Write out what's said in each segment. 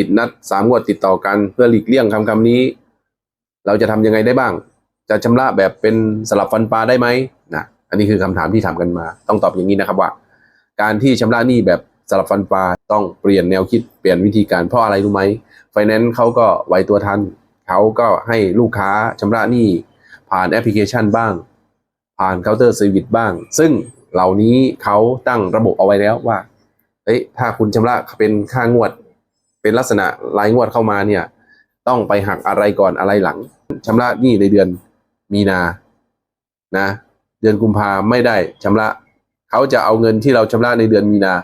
ผิดนัดสามงวดติดต่อกันเพื่อหลีกเลี่ยงคำคำนี้ เราจะทำยังไงได้บ้าง จะชำระแบบเป็นสลับฟันปลาได้ไหมนะอันนี้คือคำถามที่ถามกันมา ต้องตอบอย่างนี้นะครับว่า การที่ชำระหนี้แบบสลับฟันปลาต้องเปลี่ยนแนวคิดเปลี่ยนวิธีการเพราะอะไรรู้ไหมไฟแนนซ์เขาก็ไวตัวทันเขาก็ให้ลูกค้าชำระหนี้ผ่านแอปพลิเคชันบ้าง ผ่านเคาน์เตอร์เซอร์วิสบ้าง ซึ่งเหล่านี้เขาตั้งระบบเอาไว้แล้วว่าเฮ้ยถ้าคุณชำระเป็นค่างวด เป็นลักษณะรายงวดเข้ามาเนี่ย ต้องไปหักอะไรก่อนอะไรหลังชำระหนี้ในเดือนมีนานะ เดือนกุมภาไม่ได้ชำระ เขาจะเอาเงินที่เราชำระในเดือนมีนา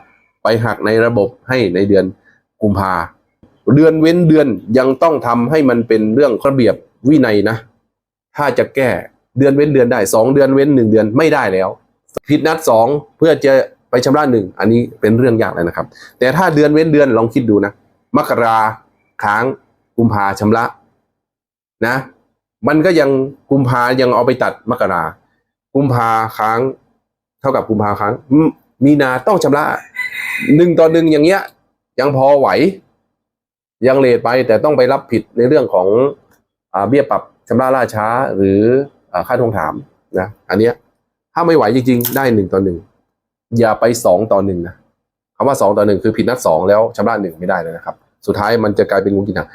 ไปหักในระบบให้ในเดือนกุมภาเดือนเว้นเดือนยังต้องทำให้มันเป็นเรื่องระเบียบวินัยนะ ถ้าจะแก้เดือนเว้นเดือนได้สองเดือนเว้นหนึ่งเดือนไม่ได้แล้วผิดนัดสองเพื่อจะไปชำระหนึ่งอันนี้เป็นเรื่องยากเลยนะครับ แต่ถ้าเดือนเว้นเดือนลองคิดดูนะ มกราค้างกุมภาชำระ นะ มันก็ยังกุมภายังเอาไปตัดมกรากุมภาค้าง เท่ากับกุมภาค้าง มีนาต้องชำระหนึ่งต่อหนึ่งอย่างเงี้ย ยังพอไหว ยังเลทไปแต่ต้องไปรับผิดในเรื่องของอเบี้ยปรับชำระล่าช้าหรืออค่าทวงถามนะอันเนี้ยถ้าไม่ไหวจริงๆ ได้หนึ่งต่อหนึ่งอย่าไปสองต่อหนึ่งนะคำว่าสองต่อหนึ่งคือผิดนัดสองแล้วชำระหนึ่งไม่ได้เลยนะครับ สุดท้ายมันจะกลายเป็นงูกินหาง